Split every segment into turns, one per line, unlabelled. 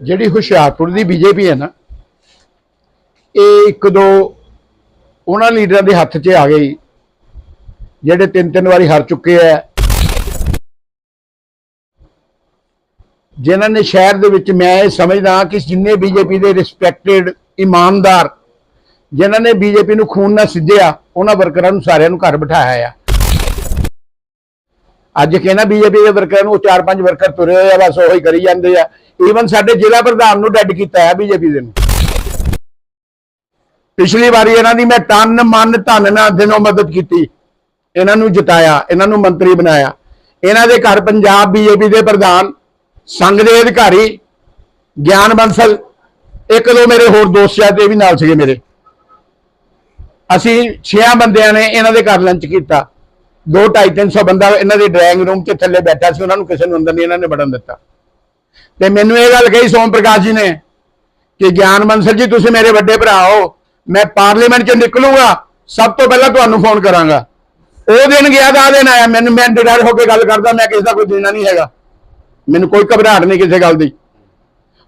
ਜਿਹੜੀ ਹੁਸ਼ਿਆਰਪੁਰ ਦੀ ਬੀਜੇਪੀ ਹੈ ਨਾ, ਇਹ ਇੱਕ ਦੋ ਉਹਨਾਂ ਲੀਡਰਾਂ ਦੇ ਹੱਥ 'ਚ ਆ ਗਈ, ਜਿਹੜੇ ਤਿੰਨ ਤਿੰਨ ਵਾਰੀ ਹਾਰ ਚੁੱਕੇ ਆ। ਜਿਨ੍ਹਾਂ ਨੇ ਸ਼ਹਿਰ ਦੇ ਵਿੱਚ ਮੈਂ ਇਹ ਸਮਝਦਾ ਕਿ ਜਿੰਨੇ ਬੀਜੇਪੀ ਦੇ ਰਿਸਪੈਕਟਡ ਇਮਾਨਦਾਰ, ਜਿਨ੍ਹਾਂ ਨੇ ਬੀਜੇਪੀ ਨੂੰ ਖੂਨ ਨਾਲ ਸਿੱਧਿਆ, ਉਹਨਾਂ ਵਰਕਰਾਂ ਨੂੰ ਸਾਰਿਆਂ ਨੂੰ ਘਰ ਬਿਠਾਇਆ ਆ। ਅੱਜ ਕਹਿੰਦਾ ਬੀਜੇਪੀ ਦੇ ਵਰਕਰਾਂ ਨੂੰ ਚਾਰ ਪੰਜ ਵਰਕਰ ਤੁਰੇ ਹੋਏ ਆ, ਬਸ ਉਹੀ ਕਰੀ ਜਾਂਦੇ ਆ। ਈਵਨ ਸਾਡੇ ਜ਼ਿਲ੍ਹਾ ਪ੍ਰਧਾਨ ਨੂੰ ਡੈਡ ਕੀਤਾ ਹੈ ਬੀਜੇਪੀ ਦੇ ਨੂੰ। ਪਿਛਲੀ ਵਾਰੀ ਇਹਨਾਂ ਦੀ ਮੈਂ ਤਨ, ਮਨ, ਧਨ ਨਾਲ ਦਿਨੋਂ ਮਦਦ ਕੀਤੀ। ਇਹਨਾਂ ਨੂੰ ਜਿਤਾਇਆ, ਇਹਨਾਂ ਨੂੰ ਮੰਤਰੀ ਬਣਾਇਆ। ਇਹਨਾਂ ਦੇ ਘਰ ਪੰਜਾਬ ਬੀਜੇਪੀ ਦੇ ਪ੍ਰਧਾਨ, ਸੰਘ ਦੇ ਅਧਿਕਾਰੀ, ਗਿਆਨ ਬੰਸਲ, ਇੱਕ ਦੋ ਮੇਰੇ ਹੋਰ ਦੋਸਤ ਸ਼ਾਇਦ ਇਹ ਵੀ ਨਾਲ ਸੀਗੇ ਮੇਰੇ। ਅਸੀਂ ਛੇਆਂ ਬੰਦਿਆਂ ਨੇ ਇਹਨਾਂ ਦੇ ਘਰ ਲੰਚ ਕੀਤਾ। 2 250 300 ਬੰਦਾ ਇਹਨਾਂ ਦੇ ਡਰਾਇੰਗ ਰੂਮ 'ਚ ਥੱਲੇ ਬੈਠਾ ਸੀ, ਉਹਨਾਂ ਨੂੰ ਕਿਸੇ ਨੂੰ ਅੰਦਰ ਨਹੀਂ ਇਹਨਾਂ ਨੇ ਵੜਨ ਦਿੱਤਾ। ਤੇ ਮੈਨੂੰ ਇਹ ਗੱਲ ਕਹੀ ਸੋਮ ਪ੍ਰਕਾਸ਼ ਜੀ ਨੇ ਕਿ ਗਿਆਨ ਬੰਸਲ ਜੀ, ਤੁਸੀਂ ਮੇਰੇ ਵੱਡੇ ਭਰਾ ਹੋ, ਮੈਂ ਪਾਰਲੀਮੈਂਟ 'ਚ ਨਿਕਲੂੰਗਾ, ਸਭ ਤੋਂ ਪਹਿਲਾਂ ਤੁਹਾਨੂੰ ਫੋਨ ਕਰਾਂਗਾ। ਉਹ ਦਿਨ ਗਿਆ ਦਾ ਦਿਨ ਆਇਆ, ਮੈਨੂੰ ਮੈਂ ਡਰ ਹੋ ਕੇ ਗੱਲ ਕਰਦਾ, ਮੈਂ ਕਿਸੇ ਦਾ ਕੋਈ ਦੇਣਾ ਨਹੀਂ ਹੈਗਾ। ਮੈਨੂੰ ਕੋਈ ਘਬਰਾਹਟ ਨਹੀਂ ਕਿਸੇ ਗੱਲ ਦੀ।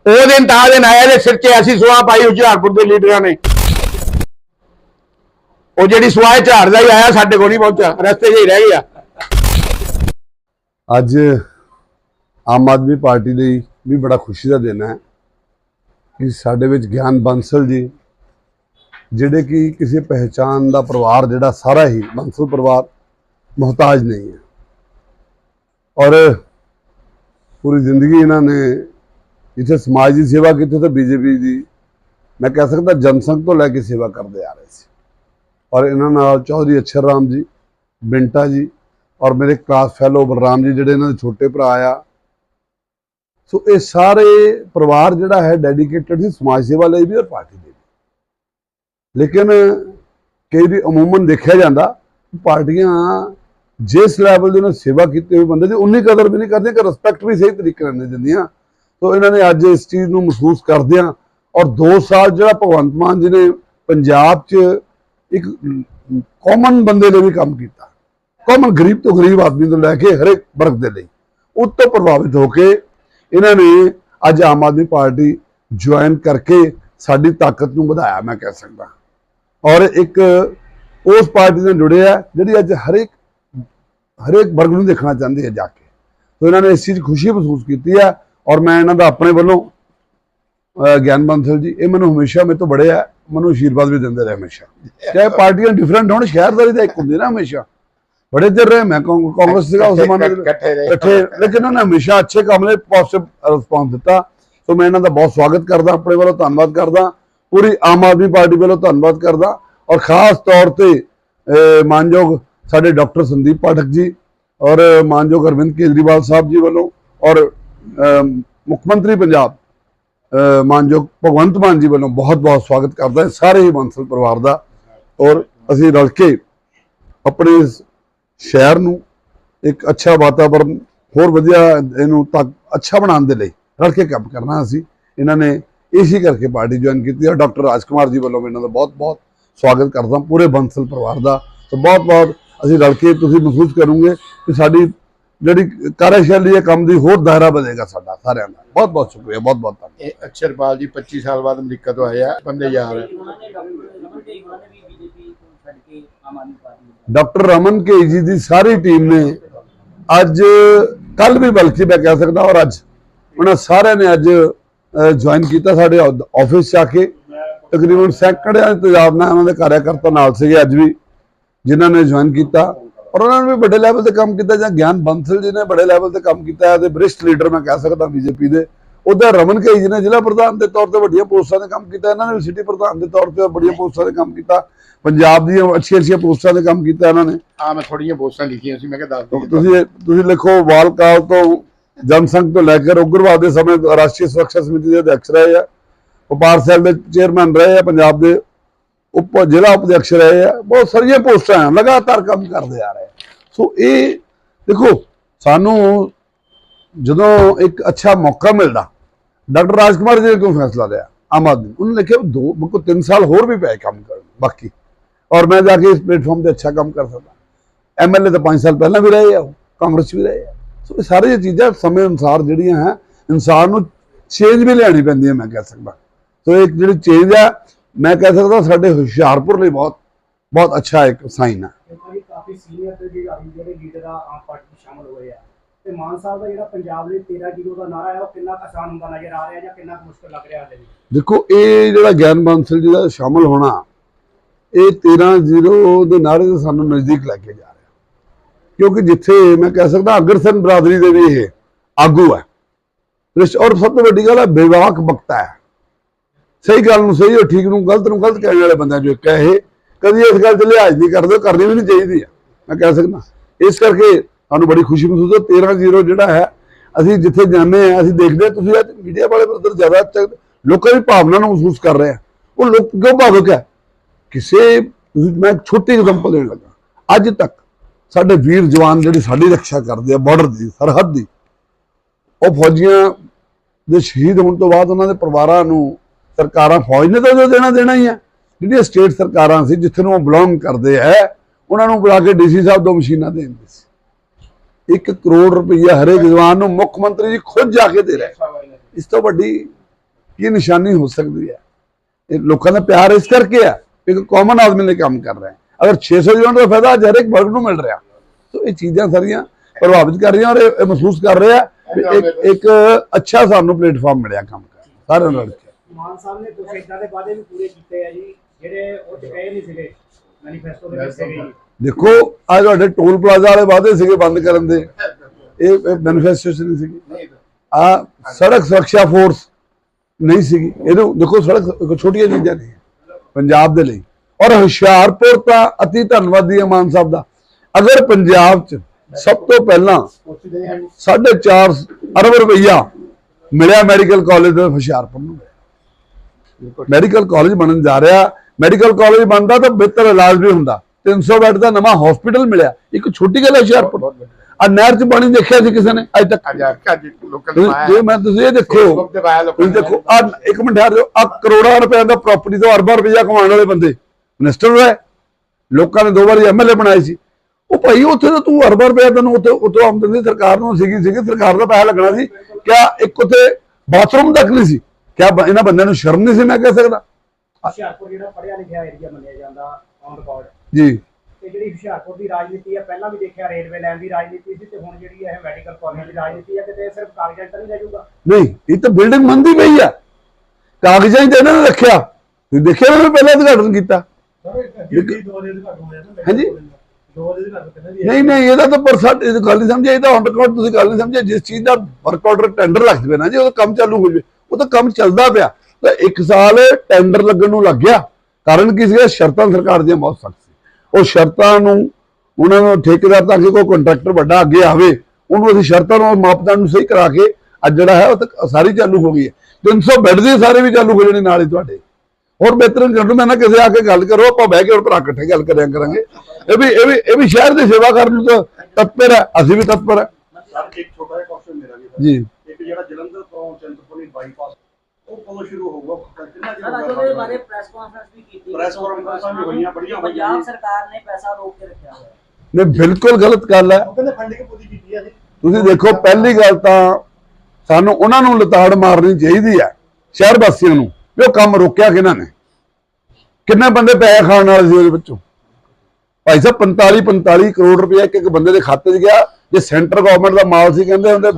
ਉਹ ਦਿਨ ਤਾਂ ਦਿਨ ਆਇਆ ਦੇ ਸਿਰ 'ਚ ਐਸੀ ਸੁਆਹ ਪਾਈ, ਹੁਸ਼ਿਆਰਪੁਰ ਦੇ ਲੀਡਰਾਂ ਨੇ। ਉਹ ਜਿਹੜੀ ਸੁਆਹ ਝਾੜਦਾ ਹੀ ਆਇਆ, ਸਾਡੇ ਕੋਲ ਨਹੀਂ ਪਹੁੰਚਿਆ, ਰਸਤੇ 'ਚ ਹੀ ਰਹਿ ਗਿਆ।
ਅੱਜ ਆਮ ਆਦਮੀ ਪਾਰਟੀ ਲਈ ਵੀ ਬੜਾ ਖੁਸ਼ੀ ਦਾ ਦਿਨ ਹੈ ਕਿ ਸਾਡੇ ਵਿੱਚ ਗਿਆਨ ਬੰਸਲ ਜੀ, ਜਿਹੜੇ ਕਿ ਕਿਸੇ ਪਹਿਚਾਨ ਦਾ ਪਰਿਵਾਰ ਜਿਹੜਾ ਸਾਰਾ ਹੀ ਬੰਸਲ ਪਰਿਵਾਰ ਮੁਹਤਾਜ ਨਹੀਂ ਹੈ। ਔਰ ਪੂਰੀ ਜ਼ਿੰਦਗੀ ਇਹਨਾਂ ਨੇ ਜਿੱਥੇ ਸਮਾਜ ਦੀ ਸੇਵਾ ਕੀਤੀ ਤੇ ਬੀਜੇਪੀ ਦੀ, ਮੈਂ ਕਹਿ ਸਕਦਾ ਜਨਸੰਘ ਤੋਂ ਲੈ ਕੇ ਸੇਵਾ ਕਰਦੇ ਆ ਰਹੇ ਸੀ। ਔਰ ਇਹਨਾਂ ਨਾਲ ਚੌਧਰੀ ਅਛਰ ਰਾਮ ਜੀ, ਬਿੰਟਾ ਜੀ ਔਰ ਮੇਰੇ ਕਲਾਸ ਫੈਲੋ ਬਲਰਾਮ ਜੀ ਜਿਹੜੇ ਇਹਨਾਂ ਦੇ ਛੋਟੇ ਭਰਾ ਆ। ਸੋ ਇਹ ਸਾਰੇ ਪਰਿਵਾਰ ਜਿਹੜਾ ਹੈ ਡੈਡੀਕੇਟਡ ਸੀ ਸਮਾਜ ਸੇਵਾ ਲਈ ਵੀ ਔਰ ਪਾਰਟੀ ਲਈ ਵੀ। ਲੇਕਿਨ ਕਈ ਵੀ ਅਮੂਮਨ ਦੇਖਿਆ ਜਾਂਦਾ ਪਾਰਟੀਆਂ ਜਿਸ ਲੈਵਲ ਦੇ ਨਾਲ ਸੇਵਾ ਕੀਤੀ ਹੋਈ ਬੰਦੇ ਦੀ ਉਨੀ ਕਦਰ ਵੀ ਨਹੀਂ ਕਰਦੀਆਂ ਕਿ ਰਿਸਪੈਕਟ ਵੀ ਸਹੀ ਤਰੀਕੇ ਨਾਲ ਨਹੀਂ ਦਿੰਦੀਆਂ। ਸੋ ਇਹਨਾਂ ਨੇ ਅੱਜ ਇਸ ਚੀਜ਼ ਨੂੰ ਮਹਿਸੂਸ ਕਰਦਿਆਂ ਔਰ 2 ਸਾਲ ਜਿਹੜਾ ਭਗਵੰਤ ਮਾਨ ਜੀ ਨੇ ਪੰਜਾਬ 'ਚ ਇੱਕ ਕਾਮਨ ਬੰਦੇ ਲਈ ਵੀ ਕੰਮ ਕੀਤਾ। ਕਾਮਨ ਗਰੀਬ ਤੋਂ ਗਰੀਬ ਆਦਮੀ ਤੋਂ ਲੈ ਕੇ ਹਰੇਕ ਵਰਗ ਦੇ ਲਈ। ਉਹ ਤੋਂ ਪ੍ਰਭਾਵਿਤ ਹੋ ਕੇ ਇਹਨਾਂ ਨੇ ਅੱਜ ਆਮ ਆਦਮੀ ਪਾਰਟੀ ਜੁਆਇਨ ਕਰਕੇ ਸਾਡੀ ਤਾਕਤ ਨੂੰ ਵਧਾਇਆ, ਮੈਂ ਕਹਿ ਸਕਦਾ। ਔਰ ਇੱਕ ਉਸ ਪਾਰਟੀ ਨਾਲ ਜੁੜੇ ਆ ਜਿਹੜੀ ਅੱਜ ਹਰੇਕ ਹਰੇਕ ਵਰਗ ਨੂੰ ਦੇਖਣਾ ਚਾਹੁੰਦੀ ਹੈ ਜਾ ਕੇ। ਸੋ ਇਹਨਾਂ ਨੇ ਇਸ ਚੀਜ਼ ਖੁਸ਼ੀ ਮਹਿਸੂਸ ਕੀਤੀ ਹੈ ਔਰ ਮੈਂ ਇਹਨਾਂ ਦਾ ਆਪਣੇ ਵੱਲੋਂ ਗਿਆਨ ਬੰਸਲ ਜੀ ਇਹ ਮੈਨੂੰ ਹਮੇਸ਼ਾ ਮੇਰੇ ਤੋਂ ਬੜੇ ਆ ਮੈਨੂੰ ਆਸ਼ੀਰਵਾਦ ਵੀ ਦਿੰਦੇ ਰਹੇ ਹਮੇਸ਼ਾ। ਚਾਹੇ ਪਾਰਟੀਆਂ ਡਿਫਰੈਂਟ ਹੋਣ ਸ਼ਹਿਰਦਾਰੀ ਤਾਂ ਇੱਕ ਹੁੰਦੀ ਨਾ ਹਮੇਸ਼ਾ। ਬੜੇ ਦਿਨ ਰਹੇ ਮੈਂ ਕਾਂਗ- ਕਾਂਗਰਸ ਸੀਗਾ ਉਸ ਜ਼ਮਾਨੇ ਦੇ
ਇਕੱਠੇ
ਲੇਕਿਨ ਉਹਨਾਂ ਨੇ ਹਮੇਸ਼ਾ ਅੱਛੇ ਕੰਮ ਲਈ ਪੋਜ਼ਿਟਿਵ ਰਿਸਪੌਂਸ ਦਿੱਤਾ। ਸੋ ਮੈਂ ਇਹਨਾਂ ਦਾ ਬਹੁਤ ਸਵਾਗਤ ਕਰਦਾ ਆਪਣੇ ਵੱਲੋਂ ਧੰਨਵਾਦ ਕਰਦਾ। ਪੂਰੀ ਆਮ ਆਦਮੀ ਪਾਰਟੀ ਵੱਲੋਂ ਧੰਨਵਾਦ ਕਰਦਾ। ਔਰ ਖਾਸ ਤੌਰ ਤੇ ਮਾਨਯੋਗ ਸਾਡੇ ਡਾਕਟਰ ਸੰਦੀਪ ਪਾਠਕ ਜੀ ਔਰ ਮਾਨਯੋਗ ਅਰਵਿੰਦ ਕੇਜਰੀਵਾਲ ਸਾਹਿਬ ਜੀ ਵੱਲੋਂ ਔਰ ਮੁੱਖ ਮੰਤਰੀ ਪੰਜਾਬ ਮਾਨਯੋਗ ਭਗਵੰਤ ਮਾਨ ਜੀ ਵੱਲੋਂ ਬਹੁਤ ਬਹੁਤ ਸਵਾਗਤ ਕਰਦਾ ਹਾਂ ਸਾਰੇ ਹੀ ਬੰਸਲ ਪਰਿਵਾਰ ਦਾ ਔਰ ਅਸੀਂ ਰਲ ਕੇ ਆਪਣੇ ਸ਼ਹਿਰ ਨੂੰ ਇੱਕ ਅੱਛਾ ਵਾਤਾਵਰਨ, ਹੋਰ ਵਧੀਆ ਇਹਨੂੰ ਤੱਕ ਅੱਛਾ ਬਣਾਉਣ ਦੇ ਲਈ ਰਲ ਕੇ ਕੰਮ ਕਰਨਾ ਅਸੀਂ। ਇਹਨਾਂ ਨੇ ਇਸੇ ਕਰਕੇ ਪਾਰਟੀ ਜੁਆਇਨ ਕੀਤੀ ਹੈ। ਡਾਕਟਰ ਰਾਜ ਕੁਮਾਰ ਜੀ ਵੱਲੋਂ ਮੈਂ ਇਹਨਾਂ ਦਾ ਬਹੁਤ ਬਹੁਤ ਸਵਾਗਤ ਕਰਦਾ ਪੂਰੇ ਬੰਸਲ ਪਰਿਵਾਰ ਦਾ। ਸੋ ਬਹੁਤ ਬਹੁਤ ਅਸੀਂ ਰਲ ਕੇ ਤੁਸੀਂ ਮਹਿਸੂਸ ਕਰੋਗੇ ਕਿ ਸਾਡੀ ਜਿਹੜੀ ਕਾਰਜਸ਼ੈਲੀ ਹੈ ਕੰਮ ਦੀ ਹੋਰ ਦਾਇਰਾ ਵਧੇਗਾ ਸਾਡਾ ਸਾਰਿਆਂ ਦਾ। ਬਹੁਤ ਬਹੁਤ ਸ਼ੁਕਰੀਆ ਬਹੁਤ ਬਹੁਤ ਧੰਨਵਾਦ।
ਇਹ ਅਕਸ਼ਰਪਾਲ ਜੀ 25 ਸਾਲ ਬਾਅਦ ਅਮਰੀਕਾ ਤੋਂ ਆਏ ਆ ਬੰਦੇ ਯਾਰ
ਡਾਕਟਰ ਰਮਨ ਕੇ
ਜੀ ਦੀ ਸਾਰੀ ਟੀਮ ਨੇ ਅੱਜ ਕੱਲ ਵੀ ਬਲਕਿ ਮੈਂ ਕਹਿ ਸਕਦਾ ਔਰ ਅੱਜ ਉਹਨਾਂ ਸਾਰਿਆਂ ਨੇ ਅੱਜ ਜੁਆਇਨ ਕੀਤਾ ਸਾਡੇ ਆਫਿਸ 'ਚ ਆ ਕੇ। ਤਕਰੀਬਨ ਸੈਂਕੜਿਆਂ ਦੇ ਤਜਾਬ ਨਾਲ ਉਹਨਾਂ ਦੇ ਕਾਰਿਆਕਰਤਾ ਨਾਲ ਸੀਗੇ ਅੱਜ ਵੀ ਜਿਨ੍ਹਾਂ ਨੇ ਜੁਆਇਨ ਕੀਤਾ। ਔਰ ਉਹਨਾਂ ਨੇ ਵੀ ਵੱਡੇ ਲੈਵਲ ਤੇ ਕੰਮ ਕੀਤਾ ਜਾਂ ਗਿਆਨ ਬੰਸਲ ਜੀ ਨੇ ਬੜੇ ਲੈਵਲ ਤੇ ਕੰਮ ਕੀਤਾ ਹੈ ਤੇ ਬ੍ਰਿਸ਼ਟ ਲੀਡਰ ਮੈਂ ਕਹਿ ਸਕਦਾ ਬੀਜੇਪੀ ਦੇ। ਉਹਦਾ ਰਮਨ ਕੇ ਜੀ ਨੇ ਜ਼ਿਲ੍ਹਾ ਪ੍ਰਧਾਨ ਦੇ ਤੌਰ ਤੇ ਵੱਡੀਆਂ ਪੋਸਟਾਂ ਤੇ ਕੰਮ ਕੀਤਾ ਇਹਨਾਂ ਨੇ ਵੀ ਸਿਟੀ ਪ੍ਰਧਾਨ ਦੇ ਤੌਰ ਤੇ ਬੜੀਆਂ ਪੋਸਟਾਂ ਤੇ ਕੰਮ ਕੀਤਾ ਪੰਜਾਬ ਦੀਆਂ ਅੱਛੀਆਂ ਅੱਛੀਆਂ ਪੋਸਟਾਂ ਤੇ ਕੰਮ ਕੀਤਾ ਇਹਨਾਂ ਨੇ।
ਆ ਮੈਂ ਥੋੜੀਆਂ ਪੋਸਟਾਂ ਲਿਖੀਆਂ ਸੀ ਮੈਂ ਕਿਹਾ ਦੱਸ
ਤੁਸੀਂ ਤੁਸੀਂ ਲਿਖੋ ਵਾਲਕਾਲ ਤੋਂ ਜਨਸੰਘ ਤੋਂ ਲੈ ਕੇ ਉਗਰਵਾਦ ਦੇ ਸਮੇਂ ਰਾਸ਼ਟਰੀ ਸੁਰੱਖਿਆ ਸਮਿਤੀ ਦੇ ਅਧਿਕਸ਼ ਰਹੇ ਆ ਵਪਾਰ ਸੈੱਲ ਦੇ ਚੇਅਰਮੈਨ ਰਹੇ ਆ ਪੰਜਾਬ ਦੇ ਉਪ ਜ਼ਿਲ੍ਹਾ ਉਪਅਧਿਕਸ਼ ਰਹੇ ਆ, ਬਹੁਤ ਸਾਰੀਆਂ ਪੋਸਟਾਂ ਆ, ਲਗਾਤਾਰ ਕੰਮ ਕਰਦੇ ਆ ਰਹੇ ਆ। ਸੋ ਇਹ ਦੇਖੋ, ਸਾਨੂੰ ਜਦੋਂ ਇੱਕ ਅੱਛਾ ਮੌਕਾ ਮਿਲਦਾ, ਡਾਕਟਰ ਰਾਜਕੁਮਾਰ ਜੀ ਨੇ ਕਿਉਂ ਫੈਸਲਾ ਲਿਆ? ਆਮ ਆਦਮੀ, ਉਹਨੇ ਲਿਖਿਆ ਵੀ ਦੋ ਮੈਨੂੰ ਤਿੰਨ ਸਾਲ ਹੋਰ ਵੀ ਪਏ ਕੰਮ ਕਰਨ, ਬਾਕੀ। ਔਰ ਮੈਂ ਜਾ ਕੇ ਇਸ ਪਲੇਟਫਾਰਮ ਤੇ ਅੱਛਾ ਕੰਮ ਕਰ ਸਕਦਾ। ਐਮਐਲਏ ਤਾਂ 5 ਸਾਲ ਪਹਿਲਾਂ ਵੀ ਰਹੇ ਆ, ਉਹ ਕਾਂਗਰਸ ਵੀ ਰਹੇ ਆ। ਸੋ ਇਹ ਸਾਰੀਆਂ ਚੀਜ਼ਾਂ ਸਮੇਂ ਅਨੁਸਾਰ ਜਿਹੜੀਆਂ ਹੈ, ਇਨਸਾਨ ਨੂੰ ਚੇਂਜ ਵੀ ਲਿਆਣੀ ਪੈਂਦੀ ਹੈ, ਮੈਂ ਕਹਿ ਸਕਦਾ। ਸੋ ਇੱਕ ਜਿਹੜੀ ਚੇਂਜ ਆ ਮੈਂ ਕਹਿ ਸਕਦਾ ਸਾਡੇ ਹੁਸ਼ਿਆਰਪੁਰ ਲਈ ਬਹੁਤ ਬਹੁਤ ਅੱਛਾ ਇੱਕ ਸਾਈਨ ਆ।
ਕਿਉਂਕਿ ਕਾਫੀ ਸੀਨੀਅਰ ਤੇ ਜਿਹੜੇ ਜਿਹੜੇ ਲੀਡਰ ਆ ਆਮ ਪਾਰਟੀ ਚ ਸ਼ਾਮਲ ਹੋਏ ਆ। ਤੇ ਮਾਨ ਸਾਹਿਬ ਦਾ ਜਿਹੜਾ ਪੰਜਾਬ ਲਈ 13 ਜ਼ੀਰੋ ਦਾ ਨਾਰਾ ਹੈ ਉਹ ਕਿੰਨਾ ਕੁ ਆਸਾਨ ਹੁੰਦਾ ਨਜ਼ਰ ਆ ਰਿਹਾ ਜਾਂ ਕਿੰਨਾ ਕੁ ਮੁਸ਼ਕਲ ਲੱਗ ਰਿਹਾ ਹਾਲੇ ਵੀ?
ਦੇਖੋ ਇਹ ਜਿਹੜਾ ਗਿਆਨ ਬਾਂਸਲ ਜੀ ਦਾ ਸ਼ਾਮਲ ਹੋਣਾ ਇਹ 13 ਜ਼ੀਰੋ ਦੇ ਨਾਰੇ ਦੇ ਸਾਨੂੰ ਨਜ਼ਦੀਕ ਲੈ ਕੇ ਜਾ ਰਿਹਾ। ਕਿਉਂਕਿ ਜਿੱਥੇ ਮੈਂ ਕਹਿ ਸਕਦਾ ਅਗਰਸਨ ਬਰਾਦਰੀ ਦੇ ਵੀ ਇਹ ਆਗੂ ਹੈ ਔਰ ਸਭ ਤੋਂ ਵੱਡੀ ਗੱਲ ਹੈ ਬੇਵਾਕ ਬਖਤਾ ਹੈ ਸਹੀ ਗੱਲ ਨੂੰ ਸਹੀ ਔਰ ਠੀਕ ਨੂੰ ਗਲਤ ਨੂੰ ਗਲਤ ਕਹਿਣ ਵਾਲੇ ਬੰਦਿਆਂ ਜੋ ਇੱਕ ਹੈ ਇਹ। ਕਦੀ ਇਸ ਗੱਲ ਤੇ ਲਿਹਾਜ਼ ਨਹੀਂ ਕਰਦੇ ਕਰਨੀ ਵੀ ਨਹੀਂ ਚਾਹੀਦੀ ਹੈ ਮੈਂ ਕਹਿ ਸਕਦਾ। ਇਸ ਕਰਕੇ ਸਾਨੂੰ ਬੜੀ ਖੁਸ਼ੀ ਮਹਿਸੂਸ ਹੋ 13 ਜ਼ੀਰੋ ਜਿਹੜਾ ਹੈ, ਅਸੀਂ ਜਿੱਥੇ ਜਾਂਦੇ ਆ ਅਸੀਂ ਦੇਖਦੇ ਹਾਂ, ਤੁਸੀਂ ਅੱਜ ਮੀਡੀਆ ਵਾਲੇ ਉਧਰ ਜ਼ਿਆਦਾ ਲੋਕਾਂ ਦੀ ਭਾਵਨਾ ਨੂੰ ਮਹਿਸੂਸ ਕਰ ਰਹੇ ਆ। ਉਹ ਲੋਕ ਕਿਉਂ ਭਾਵੁਕ ਹੈ ਕਿਸੇ ਤੁਸੀਂ- ਮੈਂ ਇੱਕ ਛੋਟੀ ਐਗਜ਼ਾਮਪਲ ਦੇਣ ਲੱਗਾ। ਅੱਜ ਤੱਕ ਸਾਡੇ ਵੀਰ ਜਵਾਨ ਜਿਹੜੀ ਸਾਡੀ ਰੱਖਿਆ ਕਰਦੇ ਆ ਬਾਰਡਰ ਦੀ, ਸਰਹੱਦ ਦੀ, ਉਹ ਫੌਜੀਆਂ ਦੇ ਸ਼ਹੀਦ ਹੋਣ ਤੋਂ ਬਾਅਦ ਉਹਨਾਂ ਦੇ ਪਰਿਵਾਰਾਂ ਨੂੰ ਸਰਕਾਰਾਂ ਫੌਜ ਨੇ ਤਾਂ ਜੋ ਦੇਣਾ ਦੇਣਾ ਹੀ ਹੈ ਜਿਹੜੀਆਂ ਸਟੇਟ ਸਰਕਾਰਾਂ ਸੀ, ਜਿੱਥੇ ਨੂੰ ਉਹ ਬਿਲੋਂਗ ਕਰਦੇ ਆ, ਉਹਨਾਂ ਨੂੰ ਬੁਲਾ ਕੇ ਡੀਸੀ ਸਾਹਿਬ ਦੋ ਮਸ਼ੀਨਾਂ ਦੇ ਦਿੰਦੇ ਸੀ। 1 ਕਰੋੜ ਰੁਪਈਆ ਹਰੇਕ ਜਵਾਨ ਨੂੰ ਮੁੱਖ ਮੰਤਰੀ ਜੀ ਖੁਦ ਜਾ ਕੇ ਦੇ ਰਿਹਾ ਇਸ ਤੋਂ ਵੱਡੀ ਕੀ ਨਿਸ਼ਾਨੀ ਹੋ ਸਕਦੀ ਹੈ? ਇਹ ਲੋਕਾਂ ਦਾ ਪਿਆਰ ਇਸ ਕਰਕੇ ਆ ਇੱਕ ਕਾਮਨ ਆਦਮੀ ਲਈ ਕੰਮ ਕਰ ਰਿਹਾ ਹੈ। ਅਗਰ 600 ਯੂਨਿਟ ਦਾ ਫਾਇਦਾ ਅੱਜ ਹਰੇਕ ਵਰਗ ਨੂੰ ਮਿਲ ਰਿਹਾ। ਸੋ ਇਹ ਚੀਜ਼ਾਂ ਸਾਰੀਆਂ ਪ੍ਰਭਾਵਿਤ ਕਰ ਰਹੀਆਂ ਔਰ ਇਹ ਮਹਿਸੂਸ ਕਰ ਰਿਹਾ ਇੱਕ ਇੱਕ ਅੱਛਾ ਸਾਨੂੰ ਪਲੇਟਫਾਰਮ ਮਿਲਿਆ ਕੰਮ ਕਰਨ। ਸਾਰਿਆਂ ਨਾਲ
ਮਾਨ ਸਾਹਿਬ ਨੇ ਕੁਝ ਇਦਾਂ ਦੇ ਵਾਅਦੇ ਵੀ ਪੂਰੇ ਕੀਤੇ ਆ ਜੀ ਜਿਹੜੇ ਉਹ ਚ ਕਹੇ ਨਹੀਂ ਸੀਗੇ ਮੈਨੀਫੈਸਟੋ ਦੇ ਵਿੱਚ ਸੀਗੇ ਜੀ।
ਦੇਖੋ ਆ ਤੁਹਾਡੇ ਟੋਲ ਪਲਾਜ਼ਾ ਵਾਲੇ ਵਾਅਦੇ ਸੀਗੇ ਬੰਦ ਕਰਨ ਦੇ। ਇਹ ਮੈਨੀਫੈਸਟੇਸ਼ਨ ਸੀਗੀ। ਆ ਸੜਕ ਸੁਰੱਖਿਆ ਫੋਰਸ ਨਹੀਂ ਸੀਗੀ। ਇਹਨੂੰ ਦੇਖੋ ਸੜਕ ਛੋਟੀਆਂ ਚੀਜ਼ਾਂ ਨਹੀਂ ਪੰਜਾਬ ਦੇ ਲਈ। ਔਰ ਹੁਸ਼ਿਆਰਪੁਰ ਤਾਂ ਅਤੀ ਧੰਨਵਾਦੀ ਹੈ ਮਾਨ ਸਾਹਿਬ ਦਾ। ਅਗਰ ਪੰਜਾਬ 'ਚ ਸਭ ਤੋਂ ਪਹਿਲਾਂ 4.5 ਅਰਬ ਰੁਪਈਆ ਮਿਲਿਆ ਮੈਡੀਕਲ ਕਾਲਜ ਦੇ ਹੁਸ਼ਿਆਰਪੁਰ ਨੂੰ। ਮੈਡੀਕਲ ਕਾਲਜ ਬਣਨ ਜਾ ਰਿਹਾ। ਮੈਡੀਕਲ ਕਾਲਜ ਬਣਦਾ ਤਾਂ ਬਿਹਤਰ ਇਲਾਜ ਵੀ ਹੁੰਦਾ। 300 ਬੈੱਡ ਦਾ ਨਵਾਂ ਹਸਪੀਟਲ ਮਿਲਿਆ। ਇੱਕ ਛੋਟੀ ਗੱਲ ਹੈ ਹੁਸ਼ਿਆਰਪੁਰ। ਆ ਨਹਿਰ 'ਚ ਪਾਣੀ ਦੇਖਿਆ ਸੀ ਕਿਸੇ ਨੇ? ਅੱਜ ਤੱਕ। ਜੇ ਮੈਂ ਤੁਸੀਂ ਇਹ ਦੇਖੋ ਤੁਸੀਂ ਦੇਖੋ ਆ ਇੱਕ ਮਿੰਟ ਜਾਓ। ਆ ਕਰੋੜਾਂ ਰੁਪਏ ਦਾ ਪ੍ਰਾਪਰਟੀ ਤੋਂ ਅਰਬਾਂ ਰੁਪਈਆ ਕਮਾਉਣ ਵਾਲੇ ਬੰਦੇ। ਮਿਨਿਸਟਰ ਹੋਏ ਲੋਕਾਂ ਨੇ ਦੋ ਵਾਰੀ ਐਮਐਲਏ ਬਣਾਏ ਸੀ। ਉਹ ਭਾਈ ਉੱਥੇ ਤਾਂ ਤੂੰ ਅਰਬਾਂ ਰੁਪਏ ਤੈਨੂੰ ਉੱਥੇ ਉੱਥੋਂ ਆਮਦਨੀ ਸਰਕਾਰ ਨੂੰ ਸੀਗੀ ਸੀਗੀ ਸਰਕਾਰ ਦਾ ਪੈਸਾ ਲੱਗਣਾ ਸੀ। ਕਿਆ ਇੱਕ ਉੱਥੇ ਬਾਥਰੂਮ ਤੱਕ ਨਹੀਂ ਸੀ? ਕਿਆ ਬ- ਇਹਨਾਂ ਬੰਦਿਆਂ ਨੂੰ ਸ਼ਰਮ ਨਹੀਂ ਸੀ ਮੈਂ ਕਹਿ ਸਕਦਾ?
ਹੁਸ਼ਿਆਰਪੁਰ ਜਿਹੜਾ ਪੜਿਆ ਲਿਖਿਆ ਏਰੀਆ ਮੰਨਿਆ ਜਾਂਦਾ ਔਨ ਰਿਕਾਰਡ
ਜੀ।
ਤੇ ਜਿਹੜੀ ਹੁਸ਼ਿਆਰਪੁਰ ਦੀ ਰਾਜਨੀਤੀ ਆ ਪਹਿਲਾਂ ਵੀ ਦੇਖਿਆ ਰੇਲਵੇ ਲਾਈਨ ਦੀ ਰਾਜਨੀਤੀ ਸੀ ਤੇ ਹੁਣ ਜਿਹੜੀ ਇਹ ਮੈਡੀਕਲ ਕਾਲਜ ਦੀ ਰਾਜਨੀਤੀ ਆ ਕਿਤੇ ਇਹ ਸਿਰਫ ਕਾਗਜ਼ਾਂ 'ਚ ਤਾਂ ਨਹੀਂ ਰਹਿ ਜਾਊਗਾ?
ਨਹੀਂ ਇਹ ਤਾਂ ਬਿਲਡਿੰਗ ਮੰਦੀ ਪਈ ਆ। ਕਾਗਜ਼ਾਂ 'ਚ ਤਾਂ ਇਹਨਾਂ ਨੇ ਰੱਖਿਆ। ਤੁਸੀਂ ਦੇਖਿਆ ਨਾ ਪਹਿਲਾਂ ਉਦਘਾਟਨ ਕੀਤਾ? ਹਾਂਜੀ। ਨਹੀਂ ਨਹੀਂ ਇਹਦਾ ਤਾਂ ਪਰਸੈਂਟ ਇਹ ਗੱਲ ਨਹੀਂ ਸਮਝਿਆ ਇਹ ਤਾਂ ਰਿਕਾਰਡ ਤੁਸੀਂ ਗੱਲ ਨਹੀਂ ਸਮਝਿਆ ਜਿਸ ਚੀਜ਼ ਦਾ ਵਰਕ ਆਰਡਰ ਟੈਂਡਰ ਲੱਗ ਜਵੇ ਨਾ ਜੀ ਉਹ ਕੰਮ ਚਾਲੂ ਹੋ ਜਵੇ। ਉਹ ਤਾਂ ਕੰਮ ਚੱਲਦਾ ਪਿਆ। ਤਾਂ ਇੱਕ ਸਾਲ ਟੈਂਡਰ ਲੱਗਣ ਨੂੰ ਲੱਗ ਗਿਆ। ਕਾਰਨ ਕੀ ਸੀਗਾ? ਸ਼ਰਤਾਂ ਸਰਕਾਰ ਦੀਆਂ ਬਹੁਤ ਸਖਤ ਸੀ। ਉਹ ਸ਼ਰਤਾਂ ਨੂੰ ਉਹਨਾਂ ਨੂੰ ਠੇਕੇਦਾਰ ਤਾਂ ਕਿ ਕੋਈ ਕੰਟਰੈਕਟਰ ਵੱਡਾ ਅੱਗੇ ਆਵੇ ਉਹਨੂੰ ਅਸੀਂ ਸ਼ਰਤਾਂ ਨੂੰ ਮਾਪਦੰਡ ਨੂੰ ਸਹੀ ਕਰਾ ਕੇ ਅੱਜ ਜਿਹੜਾ ਹੈ ਉਹ ਤਾਂ ਸਾਰੀ ਚਾਲੂ ਹੋ ਗਈ ਹੈ। 300 ਬੈੱਡ ਦੀ ਸਾਰੇ ਵੀ ਚਾਲੂ ਹੋ ਜਾਣੇ ਨਾਲ ਹੀ ਤੁਹਾਡੇ। ਹੋਰ ਬਿਹਤਰੀਨ ਕਰ ਮੈਂ ਨਾ ਕਿਸੇ ਆ ਕੇ ਗੱਲ ਕਰੋ ਆਪਾਂ ਬਹਿ ਕੇ ਹੋਰ ਭਰਾ ਇਕੱਠੇ ਗੱਲ ਕਰਿਆ ਕਰਾਂਗੇ। ਇਹ ਵੀ ਇਹ ਵੀ ਇਹ ਵੀ ਸ਼ਹਿਰ ਦੀ ਸੇਵਾ ਕਰਨ ਨੂੰ ਤਾਂ ਤਤਪਰ ਹੈ ਅਸੀਂ ਵੀ ਤਤਪਰ ਹੈ।
ਸਰ ਇੱਕ ਛੋਟਾ ਜਿਹਾ ਕੁਐਸਚਨ ਮੇਰਾ ਵੀ
ਜੀ।
ਇੱਕ ਜਿਹੜਾ ਜਲੰਧਰ ਤੋਂ ਚਿੰਤਪੁਰਨੀ ਬਾਈਪਾਸ ਉਹ ਕਦੋਂ ਸ਼ੁਰੂ ਹੋਊਗਾ? ਕਿੰਨਾ ਚਿਰ
ਸਰ ਅੱਜ ਉਹਦੇ ਬਾਰੇ ਪ੍ਰੈਸ ਕਾਨਫਰੰਸ ਵੀ ਕੀਤੀ
Press conferences ਵੀ ਹੋਈਆਂ, ਬੜੀਆਂ ਹੋਈਆਂ
ਪੰਜਾਬ। ਸਰਕਾਰ ਨੇ ਪੈਸਾ ਰੋਕ ਕੇ ਰੱਖਿਆ ਹੋਇਆ। ਹੈ
ਨਹੀਂ ਬਿਲਕੁਲ ਗਲਤ ਗੱਲ ਹੈ।
ਉਹ ਕਹਿੰਦੇ ਫੰਡਿੰਗ ਪੂਰੀ ਕੀਤੀ ਹੈ ਜੀ।
ਤੁਸੀਂ ਦੇਖੋ ਪਹਿਲੀ ਗੱਲ ਤਾਂ ਸਾਨੂੰ ਉਹਨਾਂ ਨੂੰ ਲਤਾੜ ਮਾਰਨੀ ਚਾਹੀਦੀ ਹੈ ਸ਼ਹਿਰ ਵਾਸੀਆਂ ਨੂੰ ਵੀ ਉਹ ਕੰਮ ਰੋਕਿਆ ਕਿਹਨਾਂ ਨੇ? ਕਿੰਨੇ ਬੰਦੇ ਪੈਸੇ ਖਾਣ ਵਾਲੇ ਸੀ ਉਹਦੇ ਵਿੱਚੋਂ? ਭਾਈ ਸਾਹਿਬ 45 45 ਕਰੋੜ ਰੁਪਏ ਇੱਕ ਇੱਕ ਬੰਦੇ ਦੇ ਖਾਤੇ 'ਚ ਗਿਆ। ਜੇ ਸੈਂਟਰ ਗਵਰਨਮੈਂਟ ਦਾ ਮਾਲ ਸੀ ਕਹਿੰਦੇ ਹੁੰਦੇ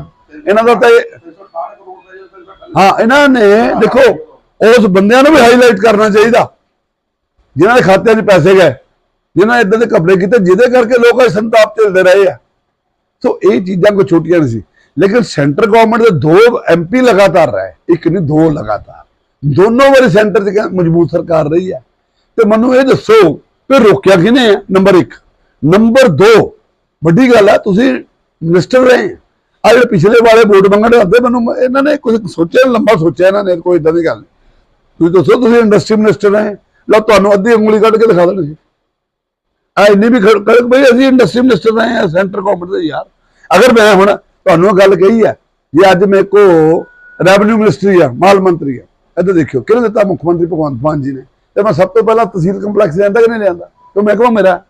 ਇਹਨਾਂ ਦਾ ਤਾਂ ਹਾਂ, ਇਹਨਾਂ ਨੇ ਦੇਖੋ, ਉਸ ਬੰਦਿਆਂ ਨੂੰ ਵੀ ਹਾਈਲਾਈਟ ਕਰਨਾ ਚਾਹੀਦਾ। ਜਿਨ੍ਹਾਂ ਦੇ ਖਾਤਿਆਂ 'ਚ ਪੈਸੇ ਗਏ, ਜਿਨ੍ਹਾਂ ਇਦਾਂ ਦੇ ਕਪੜੇ ਕੀਤੇ, ਜਿਹਦੇ ਕਰਕੇ ਲੋਕ ਅੱਜ ਸੰਤਾਪ ਝੱਲਦੇ ਰਹੇ ਆ। ਸੋ ਇਹ ਚੀਜ਼ਾਂ ਕੋਈ ਛੋਟੀਆਂ ਨਹੀਂ ਸੀ। ਲੇਕਿਨ ਸੈਂਟਰ ਗਵਰਨਮੈਂਟ ਦੇ ਦੋ ਐਮਪੀ ਲਗਾਤਾਰ ਰਹੇ, ਇੱਕ ਨਹੀਂ, ਦੋ ਲਗਾਤਾਰ। ਦੋਨੋਂ ਵਾਰੀ ਸੈਂਟਰ 'ਚ ਮਜ਼ਬੂਤ ਸਰਕਾਰ ਰਹੀ ਹੈ ਤੇ ਮੈਨੂੰ ਇਹ ਦੱਸੋ ਕਿ ਰੋਕਿਆ ਕਿਹਨੇ ਹੈ ਨੰਬਰ 1 ਨੰਬਰ 2 ਵੱਡੀ ਗੱਲ ਆ, ਤੁਸੀਂ ਮਿਨਿਸਟਰ ਰਹੇ ਆ ਜਿਹੜੇ ਪਿਛਲੇ ਵਾਲੇ ਵੋਟ ਮੰਗਣ ਆਉਂਦੇ, ਮੈਨੂੰ ਇਹਨਾਂ ਨੇ ਕੁਝ ਸੋਚਿਆ, ਲੰਬਾ ਸੋਚਿਆ ਇਹਨਾਂ ਨੇ, ਕੋਈ ਇਦਾਂ ਦੀ ਗੱਲ ਤੁਸੀਂ ਦੱਸੋ, ਤੁਸੀਂ ਇੰਡਸਟਰੀ ਮਿਨਿਸਟਰ ਰਹੇ ਲਓ, ਤੁਹਾਨੂੰ ਅੱਧੀ ਉਂਗਲੀ ਕੱਢ ਕੇ ਦਿਖਾ ਦੇਣੀ ਸੀ ਆ ਇੰਨੀ ਵੀ ਕੜਕ ਬਈ, ਅਸੀਂ ਇੰਡਸਟਰੀ ਮਿਨਿਸਟਰ ਰਹੇ ਹਾਂ ਸੈਂਟਰ ਗਵਰਨਮੈਂਟ ਦੇ ਯਾਰ। ਅਗਰ ਮੈਂ ਹੁਣ ਤੁਹਾਨੂੰ ਇਹ ਗੱਲ ਕਹੀ ਹੈ, ਜੇ ਅੱਜ ਮੇਰੇ ਕੋ ਰੈਵਨਿਊ ਮਿਨਿਸਟਰੀ ਆ, ਮਾਲ ਮੰਤਰੀ ਆ, ਇੱਧਰ ਦੇਖਿਓ, ਕਿਹਨੇ ਦਿੱਤਾ? ਮੁੱਖ ਮੰਤਰੀ ਭਗਵੰਤ ਮਾਨ ਜੀ ਨੇ। ਤੇ ਮੈਂ ਸਭ ਤੋਂ ਪਹਿਲਾਂ ਤਹਿਸੀਲ ਕੰਪਲੈਕਸ ਲਿਆਂਦਾ ਕਿ ਨਹੀਂ ਲਿਆਂਦਾ? ਤੇ ਮੈਂ ਕਹਾਂ ਮੇਰਾ?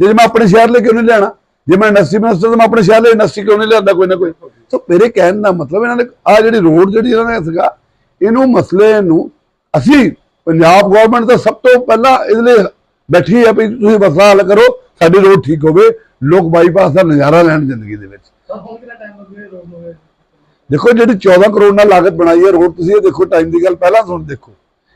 ਜੇ ਮੈਂ ਆਪਣੇ ਸ਼ਹਿਰ ਲੈ ਕਿਉਂ ਨਹੀਂ ਲੈਣਾ ਜੇ ਮੈਂ ਇੰਡਸਟਰੀ ਮਿਨਿਸਟਰ ਤਾਂ ਮੈਂ ਆਪਣੇ ਸ਼ਹਿਰ ਲਈ ਇੰਡਸਟਰੀ ਕਿਉਂ ਨਹੀਂ ਲਿਆਂਦਾ ਕੋਈ ਨਾ ਕੋਈ? ਸੋ ਮੇਰੇ ਕਹਿਣ ਦਾ ਮਤਲਬ ਇਹਨਾਂ ਨੇ ਆ ਜਿਹੜੀ ਰੋਡ ਜਿਹੜੀ ਇਹਨਾਂ ਨੇ ਸੀਗਾ ਇਹਨੂੰ ਮਸਲੇ ਨੂੰ ਅਸੀਂ ਪੰਜਾਬ ਗਵਰਨਮੈਂਟ ਤਾਂ ਸਭ ਤੋਂ ਪਹਿਲਾਂ ਇਹਦੇ ਲਈ ਬੈਠੀ ਹੈ ਵੀ ਤੁਸੀਂ ਮਸਲਾ ਹੱਲ ਕਰੋ ਸਾਡੀ ਰੋਡ ਠੀਕ ਹੋਵੇ ਲੋਕ ਬਾਈਪਾਸ ਦਾ ਨਜ਼ਾਰਾ ਲੈਣ ਜ਼ਿੰਦਗੀ ਦੇ ਵਿੱਚ। ਦੇਖੋ ਜਿਹੜੀ 14 ਕਰੋੜ ਨਾਲ ਲਾਗਤ ਬਣਾਈ ਹੈ ਰੋਡ ਤੁਸੀਂ ਇਹ ਦੇਖੋ ਟਾਈਮ ਦੀ ਗੱਲ ਪਹਿਲਾਂ ਸੁਣ ਦੇਖੋ।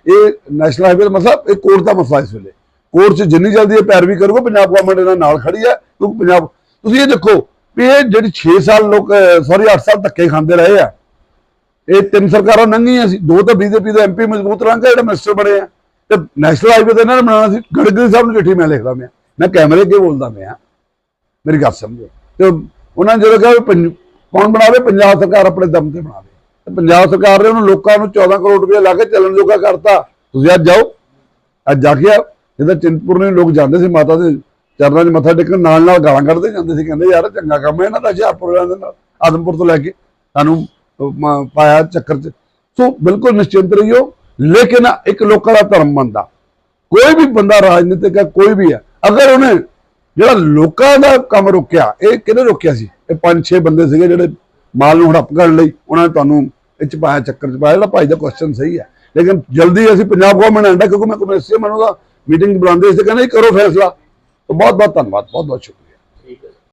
ਇਹ ਨੈਸ਼ਨਲ ਹਾਈਵੇ ਦਾ ਮਸਲਾ ਇਹ ਕੋਰਟ ਦਾ ਮਸਲਾ ਇਸ ਵੇਲੇ। ਕੋਰਟ 'ਚ ਜਿੰਨੀ ਜਲਦੀ ਇਹ ਪੈਰਵੀ ਕਰੂਗਾ ਪੰਜਾਬ ਗਵਰਨਮੈਂਟ ਇਹਨਾਂ ਨਾਲ ਖੜੀ ਹੈ ਕਿਉਂਕਿ ਪੰਜਾਬ ਤੁਸੀਂ ਇਹ ਦੇਖੋ ਵੀ ਇਹ ਜਿਹੜੀ 6 ਸਾਲ ਲੋਕ ਸੌਰੀ 8 ਸਾਲ ਧੱਕੇ ਖਾਂਦੇ ਰਹੇ ਆ। ਇਹ ਤਿੰਨ ਸਰਕਾਰਾਂ ਲੰਘੀਆਂ ਸੀ, ਦੋ ਤਾਂ ਬੀਜੇਪੀ ਦੇ ਐਮਪੀ ਮਜ਼ਬੂਤ ਰੰਗ ਜਿਹੜੇ ਮਿਨਿਸਟਰ ਬਣੇ ਆ। ਤੇ ਨੈਸ਼ਨਲ ਹਾਈਵੇ ਤੇ ਇਹਨਾਂ ਨੇ ਬਣਾਉਣਾ ਸੀ ਗੜਕਰੀ ਸਾਹਿਬ ਨੂੰ ਚਿੱਠੀ ਮੈਂ ਲਿਖਦਾ ਮੈਂ ਮੈਂ ਕੈਮਰੇ ਕੇ ਬੋਲਦਾ ਮੈਂ ਮੇਰੀ ਗੱਲ ਸਮਝੋ। ਤੇ ਉਹਨਾਂ ਨੇ ਜਦੋਂ ਕਿਹਾ ਵੀ ਪੰਜ- ਕੌਣ ਬਣਾਵੇ? ਪੰਜਾਬ ਸਰਕਾਰ ਆਪਣੇ ਦਮ ਤੇ ਬਣਾਵੇ ਤੇ ਪੰਜਾਬ ਸਰਕਾਰ ਨੇ ਉਹਨੂੰ ਲੋਕਾਂ ਨੂੰ 14 ਕਰੋੜ ਰੁਪਏ ਲਾ ਕੇ ਚੱਲਣ ਜੋਗਾ ਕਰਤਾ। ਤੁਸੀਂ ਅੱਜ ਜਾਓ ਅੱਜ ਜਾ ਕੇ ਆ। ਚਿੰਤਪੁਰ ਨੇ ਲੋਕ ਜਾਂਦੇ ਸੀ ਮਾਤਾ ਦੇ ਚਰਨਾਂ 'ਚ ਮੱਥਾ ਟੇਕਣ ਨਾਲ ਨਾਲ ਗਾਲਾਂ ਕੱਢਦੇ ਜਾਂਦੇ ਸੀ, ਕਹਿੰਦੇ ਯਾਰ ਚੰਗਾ ਕੰਮ ਹੈ ਇਹਨਾਂ ਦਾ ਹੁਸ਼ਿਆਰਪੁਰ ਵਾਲਿਆਂ ਦੇ ਨਾਲ, ਆਦਮਪੁਰ ਤੋਂ ਲੈ ਕੇ ਸਾਨੂੰ ਪਾਇਆ ਚੱਕਰ 'ਚ। ਸੋ ਬਿਲਕੁਲ ਨਿਸ਼ਚਿੰਤ ਰਹੀਓ, ਲੇਕਿਨ ਇੱਕ ਲੋਕਾਂ ਦਾ ਧਰਮ ਮੰਨਦਾ ਕੋਈ ਵੀ ਬੰਦਾ ਰਾਜਨੀਤਿਕ ਹੈ, ਕੋਈ ਵੀ ਹੈ, ਅਗਰ ਉਹਨੇ ਜਿਹੜਾ ਲੋਕਾਂ ਦਾ ਕੰਮ ਰੋਕਿਆ, ਇਹ ਕਿਹਨੇ ਰੋਕਿਆ ਸੀ? ਇਹ ਪੰਜ ਛੇ ਬੰਦੇ ਸੀਗੇ ਜਿਹੜੇ ਮਾਲ ਨੂੰ ਹੜੱਪ ਕਰਨ ਲਈ ਉਹਨਾਂ ਨੇ ਤੁਹਾਨੂੰ ਇਹ ਚ ਪਾਇਆ ਚੱਕਰ ਚ ਪਾਇਆ। ਜਿਹੜਾ ਭਾਈ ਦਾ ਕੁਐਸਚਨ ਸਹੀ ਹੈ, ਲੇਕਿਨ ਜਲਦੀ ਅਸੀਂ ਪੰਜਾਬ ਗਵਰਨਮੈਂਟ ਆਂਦਾ ਕਿਉਂਕਿ ਮੈਂ ਕਮਿਸ਼ਨ ਮੈਨੂੰ ਦਾ ਮੀਟਿੰਗ ਬੁਲਾਉਂਦੇ ਸੀ, ਕਹਿੰਦੇ ਜੀ ਕਰੋ ਫੈਸਲਾ। ਬਹੁਤ ਬਹੁਤ ਧੰਨਵਾਦ ਬਹੁਤ ਬਹੁਤ ਸ਼ੁਕਰੀਆ।